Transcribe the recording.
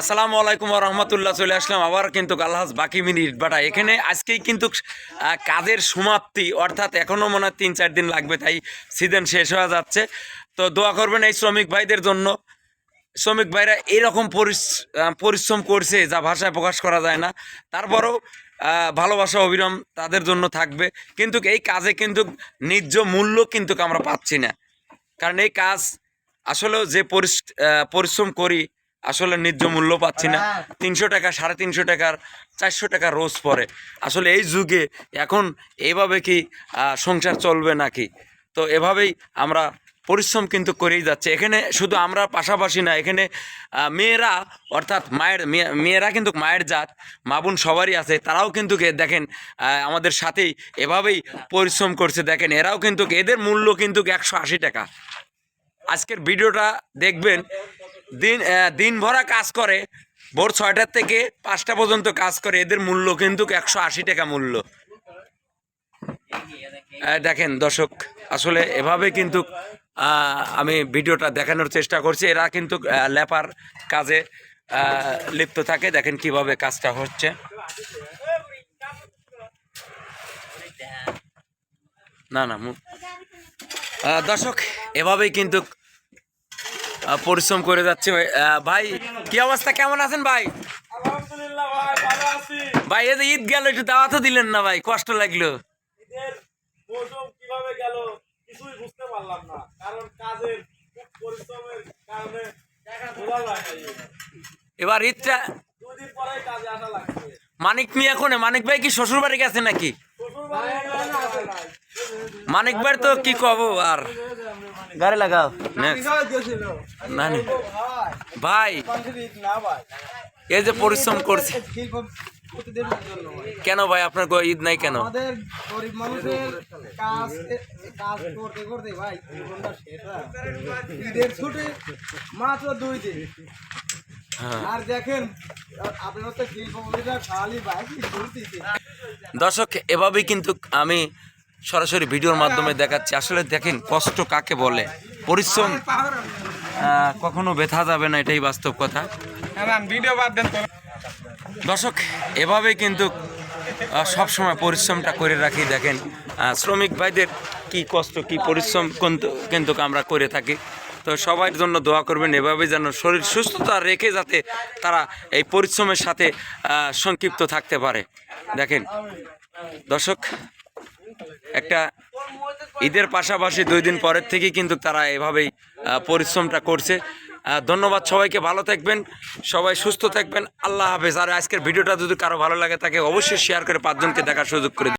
আসসালামু আলাইকুম রহমতুল্লাহ, চলে আসলাম আবার কিন্তু আল্লাহাজ বাকি মিনিট। বাটা এখানে আজকেই কিন্তু কাজের সমাপ্তি, অর্থাৎ এখনও মনে হয় তিন চার দিন লাগবে, তাই সিজন শেষ হয়ে যাচ্ছে। তো দোয়া করবেন এই শ্রমিক ভাইদের জন্য। শ্রমিক ভাইরা এরকম পরিশ্রম করছে, যা ভাষায় প্রকাশ করা যায় না। তারপরেও ভালোবাসা, অবিরাম তাদের জন্য থাকবে। কিন্তু এই কাজে কিন্তু ন্যায্য মূল্য কিন্তু আমরা পাচ্ছি না। কারণ এই কাজ আসলে যে পরিশ্রম করি আসলে ন্যায্য মূল্য পাচ্ছি না। তিনশো টাকা, সাড়ে তিনশো টাকার, চারশো টাকা রোজ পরে। আসলে এই যুগে এখন এইভাবে কি সংসার চলবে নাকি? তো এভাবেই আমরা পরিশ্রম কিন্তু করেই যাচ্ছে। এখানে শুধু আমরা পাশাপাশি না, এখানে মেয়েরা, অর্থাৎ মায়ের, মেয়ে- মেয়েরা কিন্তু মায়ের জাত, মা বোন সবারই আছে। তারাও কিন্তু দেখেন আমাদের সাথেই এভাবেই পরিশ্রম করছে। দেখেন, এরাও কিন্তু এদের মূল্য কিন্তু একশো আশি টাকা। আজকের ভিডিওটা দেখবেন দিন দিন ভরা কাজ করে, ভোর ছয়টার থেকে পাঁচটা পর্যন্ত কাজ করে, এদের মূল্য কিন্তু একশো আশি টাকা মূল্য। দেখেন দর্শক, আসলে এভাবে কিন্তু আমি ভিডিওটা দেখানোর চেষ্টা করছি। এরা কিন্তু লেপার কাজে লিপ্ত থাকে। দেখেন কীভাবে কাজটা হচ্ছে। না না দর্শক, এভাবেই কিন্তু পরিশ্রম করে যাচ্ছে ভাই। ভাই কি অবস্থা? কেমন আছেন ভাই? ভাই এই যে ঈদ গেল একটু দাওয়াতও দিলেন না ভাই কষ্ট লাগল। কীভাবে গেল কিছুই বুঝতে পারলাম না। কারণ কাজের পরিশ্রমের কারণে বোঝা যায় না ঈদ। এবার ঈদটা মানিক মিয়া কোনে মানিক ভাই কি শ্বশুর বাড়ি গেছে নাকি? মানিক ভাই তো কি কব আর গাড়ি লাগাও। না না। ভাই না এই যে পরিশ্রম করছে কেন ভাই আপনার ঈদ নাই কেন আমাদের কাজ কাজ করতে করতে ভাই জীবনটা শেষ। ঈদের ছুটি মাত্র দুই দিন। আর দেখেন আপনার হচ্ছে শিল্পপতিরা খালি বাইক ঘুরতেছে দর্শক, এভাবেই কিন্তু আমি সরাসরি ভিডিওর মাধ্যমে দেখাচ্ছি। আসলে দেখেন, কষ্ট কাকে বলে? পরিশ্রম কখনো ব্যথা যাবে না, এটাই বাস্তব কথা। দর্শক এভাবে কিন্তু সব সময় পরিশ্রমটা করে রাখি। দেখেন শ্রমিক ভাইদের কি কষ্ট, কি পরিশ্রম কিন্তু কিন্তু আমরা করে থাকি। তো সবার জন্য দোয়া করবেন এভাবে যেন শরীর সুস্থতা রেখে যাতে তারা এই পরিশ্রমের সাথে সংক্ষিপ্ত থাকতে পারে। দেখেন, দর্শক, একটা ঈদের পাশাপাশি দুই দিন পরের থেকেই কিন্তু তারা এভাবেই পরিশ্রমটা করছে। ধন্যবাদ সবাইকে, ভালো থাকবেন, সবাই সুস্থ থাকবেন, আল্লাহ হাফেজ। আর আজকের ভিডিওটা যদি কারও ভালো লাগে, তাকে অবশ্যই শেয়ার করে পাঁচজনকে দেখার সুযোগ করে।